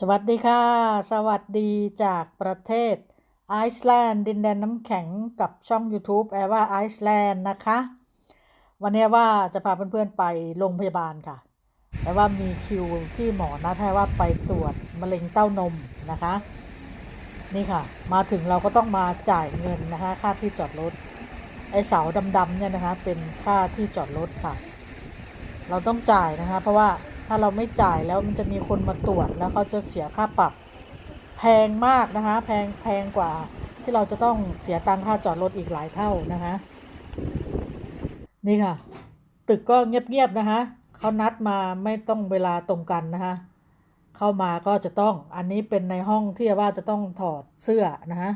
สวัสดีค่ะ สวัสดีจากประเทศไอซ์แลนด์ดินแดนน้ำแข็งกับช่อง YouTube แอว่าไอซ์แลนด์นะคะ วันนี้ว่าจะพาเพื่อนๆไปโรงพยาบาลค่ะ แต่ว่ามีคิวที่หมอนัดให้ว่าไปตรวจมะเร็งเต้านมนะคะ นี่ค่ะ มาถึงเราก็ต้องมาจ่ายเงินนะคะ ค่าที่จอดรถไอเสาดำๆเนี่ยนะคะ เป็นค่าที่จอดรถค่ะ เราต้องจ่ายนะคะ เพราะว่า ถ้าเราไม่จ่ายแล้วมันจะมีคนมาตรวจแล้วเขาจะเสียค่าปรับแพงมากนะคะ แพงแพงกว่าที่เราจะต้องเสียตังค่าจอดรถอีกหลายเท่านะคะ นี่ค่ะ ตึกก็เงียบๆนะคะเขานัดมาไม่ต้องเวลาตรงกันนะคะเข้ามาก็จะต้องอันนี้เป็นในห้องที่ว่าจะต้องถอดเสื้อนะคะ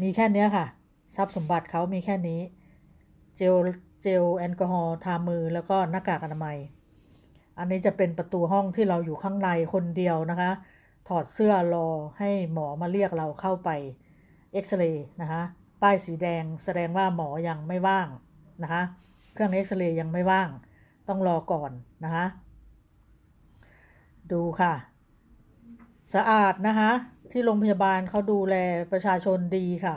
มีแค่เนี้ยค่ะ ทรัพย์สมบัติเขามีแค่นี้ เจลเจลแอลกอฮอล์ทามือแล้วก็หน้ากากอนามัย อันนี้จะเป็นประตูห้องที่เราอยู่ข้างในคนเดียวนะคะ ถอดเสื้อรอให้หมอมาเรียกเราเข้าไปเอ็กซเรย์นะคะป้ายสีแดงแสดงว่าหมอยังไม่ว่างนะคะเครื่องเอ็กซเรย์ยังไม่ว่าง ต้องรอก่อนนะคะดูค่ะ สะอาดนะคะที่โรงพยาบาลเขาดูแลประชาชนดีค่ะ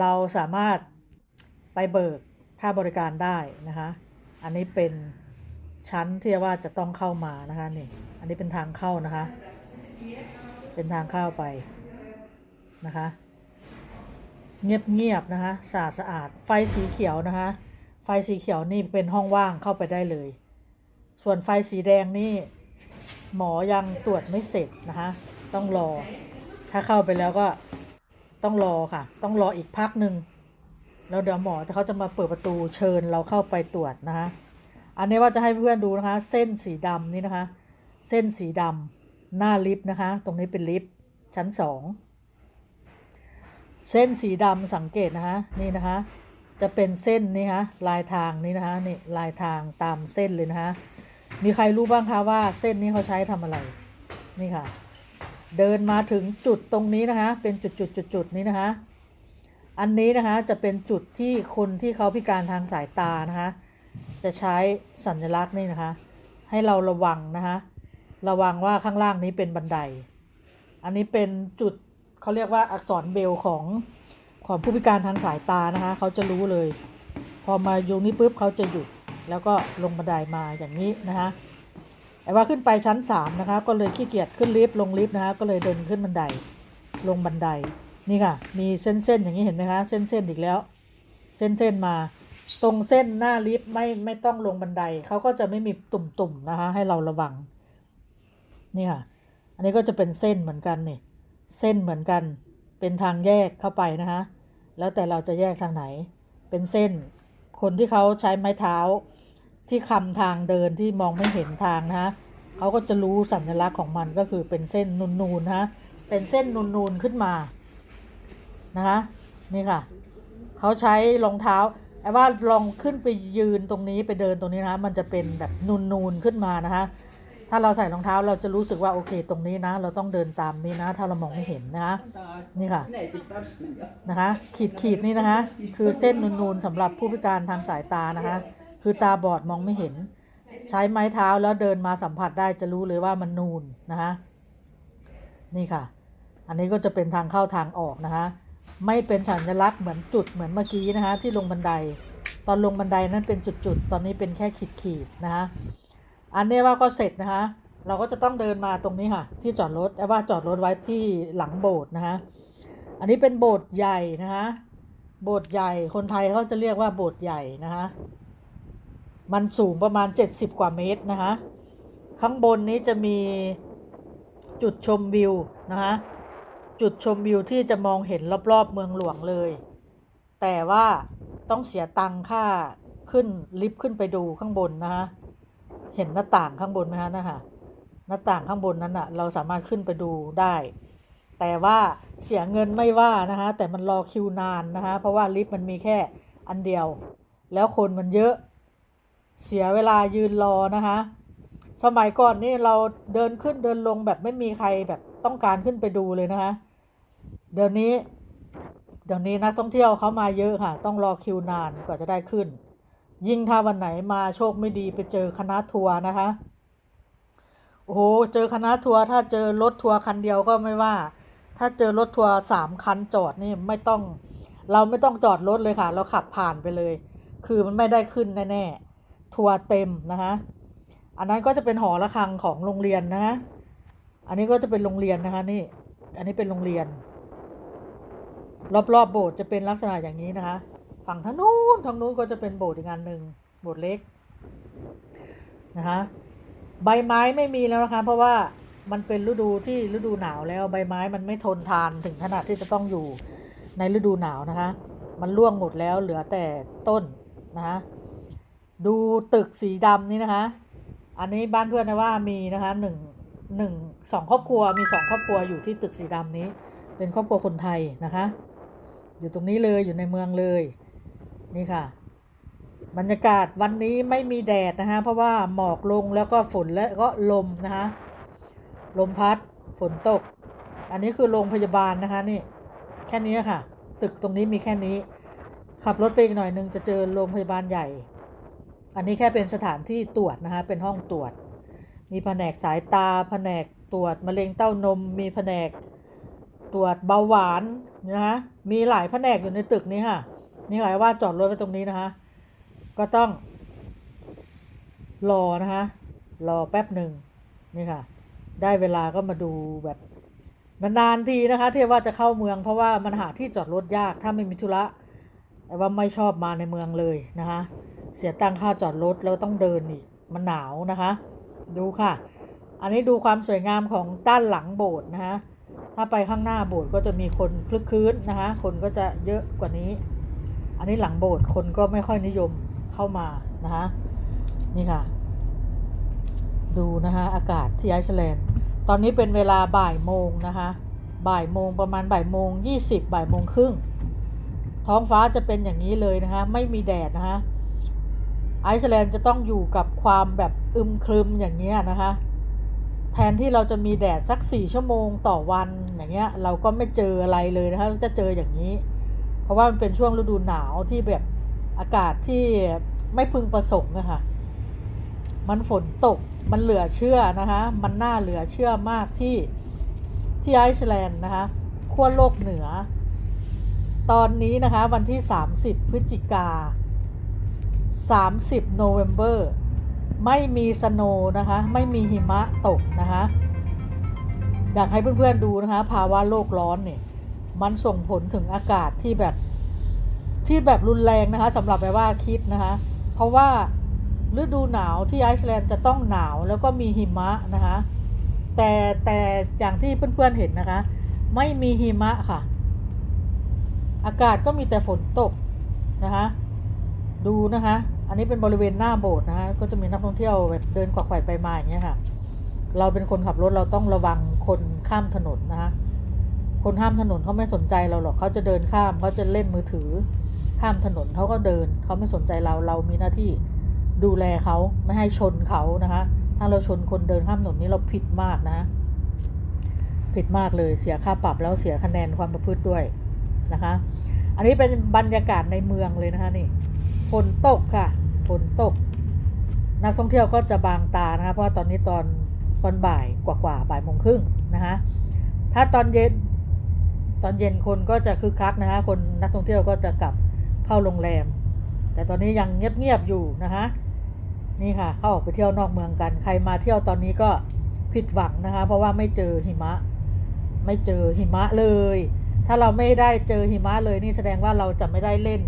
เราสามารถไปเบิกค่าบริการได้นะคะ อันนี้เป็น ชั้นที่ว่าจะต้องเข้ามานะคะนี่ อันนี้เป็นทางเข้านะคะ เป็นทางเข้าไปนะคะ เงียบๆนะคะสะอาดสะอาด ไฟสีเขียวนะคะ ไฟสีเขียวนี่เป็นห้องว่างเข้าไปได้เลย ส่วนไฟสีแดงนี่หมอยังตรวจไม่เสร็จนะคะ ต้องรอ ถ้าเข้าไปแล้วก็ต้องรอค่ะ ต้องรออีกพักหนึ่งแล้วเดี๋ยวหมอจะเขาจะมาเปิดประตูเชิญเราเข้าไปตรวจนะคะ อันนี้ว่าจะให้เพื่อนดูนะคะ เส้นสีดำนี่นะคะ เส้นสีดำหน้าลิฟต์นะคะ ตรงนี้เป็นลิฟต์ชั้นสองเส้นสีดำสังเกตนะคะนี่นะคะ จะเป็นเส้นนี่คะลายทางนี่นะคะนี่ลายทางตามเส้นเลยนะคะมีใครรู้บ้างคะว่าเส้นนี้เขาใช้ทำอะไรนี่ค่ะ เดินมาถึงจุดตรงนี้นะคะ เป็นจุดจุดจุดจุดนี้นะคะ อันนี้นะคะจะเป็นจุดที่คนที่เขาพิการทางสายตานะคะ จะใช้สัญลักษณ์นี่นะคะ ให้เราระวังนะคะระวังว่าข้างล่างนี้เป็นบันได อันนี้เป็นจุดเขาเรียกว่าอักษรเบลของของผู้พิการทางสายตานะคะเขาจะรู้เลย พอมาอยู่นี้ปุ๊บเขาจะหยุดแล้วก็ลงบันไดมาอย่างนี้นะคะแต่ว่าขึ้นไปชั้น 3 นะคะ ก็เลยขี้เกียจขึ้นลิฟต์ลงลิฟต์นะคะ ก็เลยเดินขึ้นบันไดลงบันไดนี่ค่ะ มีเส้นๆอย่างนี้เห็นไหมคะ เส้นๆอีกแล้ว เส้นๆมา ตรงเส้นหน้าลิฟต์ไม่ไม่ต้องลงบันไดเขาก็จะไม่มีตุ่มๆนะคะ ให้เราระวังนี่ค่ะอันนี้ก็จะเป็นเส้นเหมือนกันนี่เส้นเหมือนกันเป็นทางแยกเข้าไปนะคะแล้วแต่เราจะแยกทางไหน เป็นเส้น คนที่เขาใช้ไม้เท้าที่คำทางเดินที่มองไม่เห็นทางนะคะเขาก็จะรู้สัญลักษณ์ของมันก็คือเป็นเส้นนูนๆนะคะเป็นเส้นนูนๆขึ้นมานะคะนี่ค่ะเขาใช้รองเท้า ไอ้ว่าลองขึ้นไปยืนตรงนี้ไปเดินตรงนี้นะ มันจะเป็นแบบนูนๆขึ้นมานะคะ ถ้าเราใส่รองเท้าเราจะรู้สึกว่าโอเค ตรงนี้นะ เราต้องเดินตามนี้นะ ถ้าเรามองไม่เห็นนะคะนี่ค่ะนะคะ ขีดขีดๆนี่นะคะ คือเส้นนูนๆสำหรับผู้พิการทางสายตานะคะ คือตาบอดมองไม่เห็น ใช้ไม้เท้าแล้วเดินมาสัมผัสได้จะรู้เลยว่ามันนูนนะคะนี่ค่ะ อันนี้ก็จะเป็นทางเข้าทางออกนะคะ ไม่เป็นสัญลักษณ์เหมือนจุดเหมือนเมื่อกี้นะคะที่ลงบันได ตอนลงบันไดนั้นเป็นจุดๆ ตอนนี้เป็นแค่ขีดขีดๆนะคะอันนี้ว่าก็เสร็จนะคะ เราก็จะต้องเดินมาตรงนี้ค่ะ ที่จอดรถแอบว่าจอดรถไว้ที่หลังโบสถ์นะคะอันนี้เป็นโบสถ์ใหญ่นะคะโบสถ์ใหญ่คนไทยเขาจะเรียกว่าโบสถ์ใหญ่นะคะมันสูงประมาณ 70 กว่าเมตรนะคะข้างบนนี้จะมีจุดชมวิวนะคะ จุดชมวิวที่จะมองเห็นรอบๆเมืองหลวงเลย แต่ว่าต้องเสียตังค่าขึ้นลิฟต์ขึ้นไปดูข้างบนนะคะเห็นหน้าต่างข้างบนไหมคะนะคะหน้าต่างข้างบนนั้นอะเราสามารถขึ้นไปดูได้ แต่ว่าเสียเงินไม่ว่านะคะแต่มันรอคิวนานนะคะเพราะว่าลิฟต์มันมีแค่อันเดียว แล้วคนมันเยอะ เสียเวลายืนรอนะคะสมัยก่อนนี่เราเดินขึ้นเดินลงแบบไม่มีใครแบบต้องการขึ้นไปดูเลยนะคะ เดี๋ยวนี้ เดี๋ยวนี้นักท่องเที่ยวเขามาเยอะค่ะ ต้องรอคิวนานกว่าจะได้ขึ้น ยิ่งถ้าวันไหนมาโชคไม่ดีไปเจอคณะทัวร์นะคะ โอ้โห เจอคณะทัวร์ถ้าเจอรถทัวร์คันเดียวก็ไม่ว่า ถ้าเจอรถทัวร์สามคันจอดนี่ไม่ต้อง เราไม่ต้องจอดรถเลยค่ะ เราขับผ่านไปเลย คือมันไม่ได้ขึ้นแน่ๆ ทัวร์เต็มนะคะอันนั้นก็จะเป็นหอระฆังของโรงเรียนนะคะอันนี้ก็จะเป็นโรงเรียนนะคะนี่ อันนี้เป็นโรงเรียน รอบๆโบสถ์จะเป็นลักษณะอย่างนี้นะคะ ฝั่งทางนู้นทางนู้นก็จะเป็นโบสถ์อีกงานหนึ่งโบสถ์เล็กนะคะใบไม้ไม่มีแล้วนะคะเพราะว่ามันเป็นฤดูที่ฤดูหนาวแล้วใบไม้มันไม่ทนทานถึงขนาดที่จะต้องอยู่ในฤดูหนาวนะคะ มันร่วงหมดแล้วเหลือแต่ต้นนะคะดูตึกสีดำนี่นะคะ อันนี้บ้านเพื่อนนะว่ามีนะคะหนึ่งหนึ่งสองครอบครัวมีสองครอบครัวอยู่ที่ตึกสีดำนี้ เป็นครอบครัวคนไทยนะคะ อยู่ตรงนี้เลยอยู่ในเมืองเลย นี่ค่ะ บรรยากาศวันนี้ไม่มีแดดนะคะเพราะว่าหมอกลงแล้วก็ฝนและก็ลมนะคะลมพัดฝนตก อันนี้คือโรงพยาบาลนะคะนี่แค่นี้ค่ะ ตึกตรงนี้มีแค่นี้ ขับรถไปอีกหน่อยนึงจะเจอโรงพยาบาลใหญ่ อันนี้แค่เป็นสถานที่ตรวจนะคะเป็นห้องตรวจ มีแผนกสายตา แผนกตรวจมะเร็งเต้านม มีแผนก ตรวจเบาหวานนะคะมีหลายแผนกอยู่ในตึกนี้ค่ะ นี่หมายว่าจอดรถไว้ตรงนี้นะคะก็ต้อง รอนะคะรอแป๊บหนึ่งนี่ค่ะ ได้เวลาก็มาดูแบบนานๆทีนะคะที่ว่าจะเข้าเมืองเพราะว่ามันหาที่จอดรถยากถ้าไม่มีธุระแต่ว่าไม่ชอบมาในเมืองเลยนะคะเสียตังค่าจอดรถแล้วต้องเดินอีกมันหนาวนะคะ ดูค่ะ อันนี้ดูความสวยงามของด้านหลังโบสถ์นะคะ ถ้าไปข้างหน้าโบสถ์ก็จะมีคนคลึกคลื้นนะคะ คนก็จะเยอะกว่านี้ อันนี้หลังโบสถ์คนก็ไม่ค่อยนิยมเข้ามานะคะนี่ค่ะ ดูนะคะอากาศที่ไอซ์แลนด์ตอนนี้เป็นเวลาบ่ายโมงนะคะบ่ายโมงประมาณบ่ายโมงยี่สิบบ่ายโมงครึ่งท้องฟ้าจะเป็นอย่างนี้เลยนะคะ ไม่มีแดดนะคะไอซ์แลนด์จะต้องอยู่กับความแบบอึมครึมอย่างเงี้ยนะคะ แทนที่เราจะมีแดดสักสี่ชั่วโมงต่อวันอย่างเงี้ยเราก็ไม่เจออะไรเลยนะคะจะเจออย่างนี้ เพราะว่ามันเป็นช่วงฤดูหนาวที่แบบอากาศที่ไม่พึงประสงค์อะค่ะมันฝนตกมันเหลือเชื่อนะคะมันน่าเหลือเชื่อมากที่ที่ไอซ์แลนด์นะคะขั้วโลกเหนือ ตอนนี้นะคะวันที่ 30 พฤศจิกา 30 โนเวม ber ไม่มีสโนนะคะ ไม่มีหิมะตกนะคะ อยากให้เพื่อนๆดูนะคะ ภาวะโลกร้อนเนี่ยมันส่งผลถึงอากาศที่แบบที่แบบรุนแรงนะคะสำหรับแบบว่าคิดนะคะ เพราะว่าฤดูหนาวที่ไอซ์แลนด์จะต้องหนาวแล้วก็มีหิมะนะคะ แต่แต่อย่างที่เพื่อนๆเห็นนะคะ ไม่มีหิมะค่ะ อากาศก็มีแต่ฝนตกนะคะ ดูนะคะ อันนี้เป็นบริเวณหน้าโบสถ์นะคะก็จะมีนักท่องเที่ยวแบบเดินกวักไขว่ไปมาอย่างเงี้ยค่ะ เราเป็นคนขับรถเราต้องระวังคนข้ามถนนนะคะคนข้ามถนนเขาไม่สนใจเราหรอกเขาจะเดินข้ามเขาจะเล่นมือถือข้ามถนนเขาก็เดินเขาไม่สนใจเราเรามีหน้าที่ดูแลเขาไม่ให้ชนเขานะคะถ้าเราชนคนเดินข้ามถนนนี่เราผิดมากนะ ผิดมากเลยเสียค่าปรับแล้วเสียคะแนนความประพฤติด้วยนะคะ อันนี้เป็นบรรยากาศในเมืองเลยนะคะนี่ ฝนตกค่ะ ฝนตก นักท่องเที่ยวก็จะบางตานะคะ เพราะว่าตอนนี้ตอนตอนบ่ายกว่าๆบ่ายโมงครึ่งนะคะ ถ้าตอนเย็นตอนเย็นคนก็จะคึกคักนะคะ คนนักท่องเที่ยวก็จะกลับเข้าโรงแรม แต่ตอนนี้ยังเงียบๆอยู่นะคะ นี่ค่ะเข้าออกไปเที่ยวนอกเมืองกัน ใครมาเที่ยวตอนนี้ก็ผิดหวังนะคะ เพราะว่าไม่เจอหิมะ ไม่เจอหิมะเลย ถ้าเราไม่ได้เจอหิมะเลยนี่แสดงว่าเราจะไม่ได้เล่น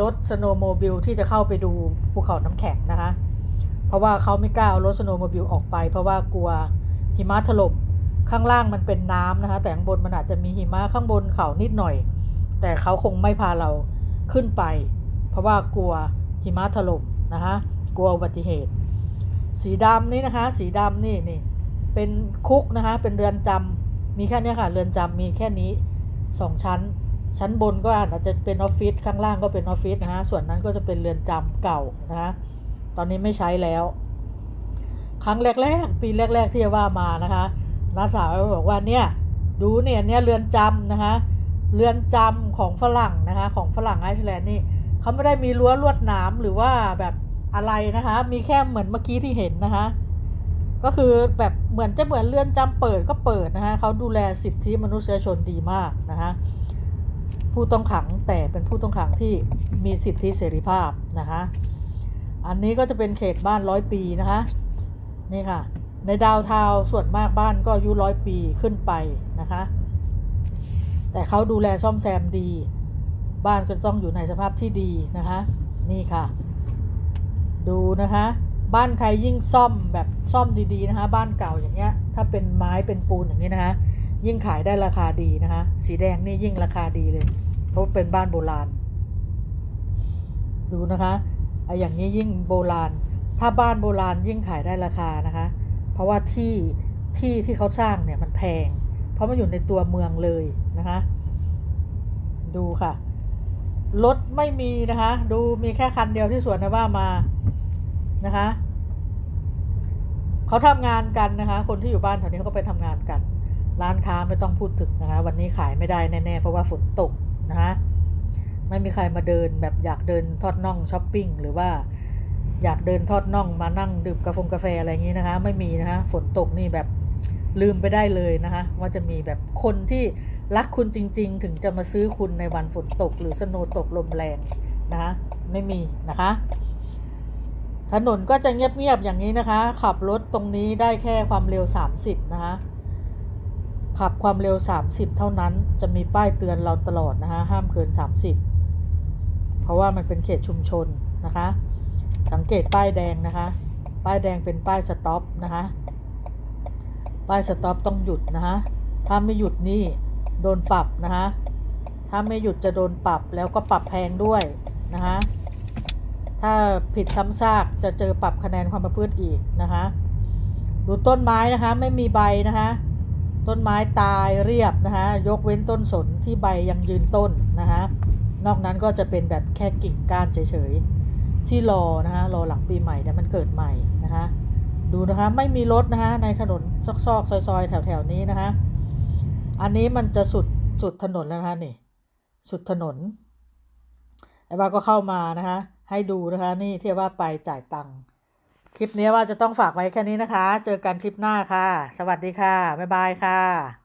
รถสโนโมบิลที่จะเข้าไปดูภูเขาน้ำแข็งนะคะ เพราะว่าเขาไม่กล้าเอารถสโนโมบิลออกไป เพราะว่ากลัวหิมะถล่มข้างล่างมันเป็นน้ำนะคะ แต่ข้างบนมันอาจจะมีหิมะข้างบนเขานิดหน่อย แต่เขาคงไม่พาเราขึ้นไป เพราะว่ากลัวหิมะถล่มนะคะ กลัวอุบัติเหตุ สีดำนี่นะคะ สีดำนี่นี่เป็นคุกนะคะ เป็นเรือนจำมีแค่นี้ค่ะ เรือนจำมีแค่นี้สองชั้น ชั้นบนก็อาจจะเป็นออฟฟิศข้างล่างก็เป็นออฟฟิศนะคะส่วนนั้นก็จะเป็นเรือนจำเก่านะคะตอนนี้ไม่ใช้แล้ว ครั้งแรกๆปีแรก ๆ ที่จะว่ามานะคะน้าสาวบอกว่าเนี่ยดูเนี่ยเนี่ยเรือนจำนะคะเรือนจำของฝรั่งนะคะของฝรั่งไอซ์แลนด์นี่เขาไม่ได้มีรั้วลวดหนามหรือว่าแบบอะไรนะคะมีแค่เหมือนเมื่อกี้ที่เห็นนะคะก็คือแบบเหมือนจะเหมือนเรือนจำเปิดก็เปิดนะคะเขาดูแลสิทธิมนุษยชนดีมากนะคะ ผู้ต้องขังแต่เป็นผู้ต้องขังที่มีสิทธิเสรีภาพนะคะอันนี้ก็จะเป็นเขตบ้านร้อยปีนะคะนี่ค่ะในดาวน์ทาส่วนมากบ้านก็อายุร้อยปีขึ้นไปนะคะ แต่เขาดูแลซ่อมแซมดี บ้านก็ต้องอยู่ในสภาพที่ดีนะคะนี่ค่ะ ดูนะคะ บ้านใครยิ่งซ่อมแบบซ่อมดีๆนะคะ บ้านเก่าอย่างเงี้ยถ้าเป็นไม้เป็นปูนอย่างนี้ยนะคะ ยิ่งขายได้ราคาดีนะคะ สีแดงนี่ยิ่งราคาดีเลย เพราะเป็นบ้านโบราณ ดูนะคะไอ้อย่างนี้ยิ่งโบราณ ถ้าบ้านโบราณยิ่งขายได้ราคานะคะ เพราะว่าที่ที่ที่เขาสร้างเนี่ยมันแพง เพราะมันอยู่ในตัวเมืองเลยนะคะ ดูค่ะ รถไม่มีนะคะ ดูมีแค่คันเดียวที่สวนนะว่ามานะคะเขาทำงานกันนะคะ คนที่อยู่บ้านแถวนี้เขาก็ไปทำงานกัน ร้านค้าไม่ต้องพูดถึงนะคะ วันนี้ขายไม่ได้แน่ๆ เพราะว่าฝนตกนะคะไม่มีใครมาเดินแบบอยากเดินทอดน่องช้อปปิ้งหรือว่าอยากเดินทอดน่องมานั่งดื่มกาแฟกาแฟอะไรอย่างนี้นะคะ ไม่มีนะคะฝนตกนี่แบบลืมไปได้เลยนะคะ ว่าจะมีแบบคนที่รักคุณจริง ๆ ถึงจะมาซื้อคุณในวันฝนตก หรือสโนตกลมแรงนะคะไม่มีนะคะ ถนนก็จะเงียบๆอย่างนี้นะคะ ขับรถตรงนี้ได้แค่ความเร็ว 30 นะคะ ขับความเร็ว 30 เท่านั้นจะมีป้ายเตือนเราตลอดนะคะห้ามเกิน 30 เพราะว่ามันเป็นเขตชุมชนนะคะ สังเกตป้ายแดงนะคะ ป้ายแดงเป็นป้ายสต็อปนะคะป้ายสต็อปต้องหยุดนะคะถ้าไม่หยุดนี่โดนปรับนะคะถ้าไม่หยุดจะโดนปรับแล้วก็ปรับแพงด้วยนะคะถ้าผิดซ้ำซากจะเจอปรับคะแนนความประพฤติอีกนะคะดูต้นไม้นะคะไม่มีใบนะคะ ต้นไม้ตายเรียบนะคะยกเว้นต้นสนที่ใบยังยืนต้นนะคะนอกนั้นก็จะเป็นแบบแค่กิ่งก้านเฉยๆ ที่รอนะคะรอหลังปีใหม่เนี่ยมันเกิดใหม่นะคะดูนะคะไม่มีรถนะคะในถนนซอกๆซอยๆ แถวๆนี้นะคะอันนี้มันจะสุดสุดถนนแล้วนะคะนี่สุดถนนไอ้บ้าก็เข้ามานะคะให้ดูนะคะนี่ที่ว่าไปจ่ายตังค์ คลิปนี้ว่าจะต้องฝากไว้แค่นี้นะคะ เจอกันคลิปหน้าค่ะ สวัสดีค่ะ บ๊ายบายค่ะ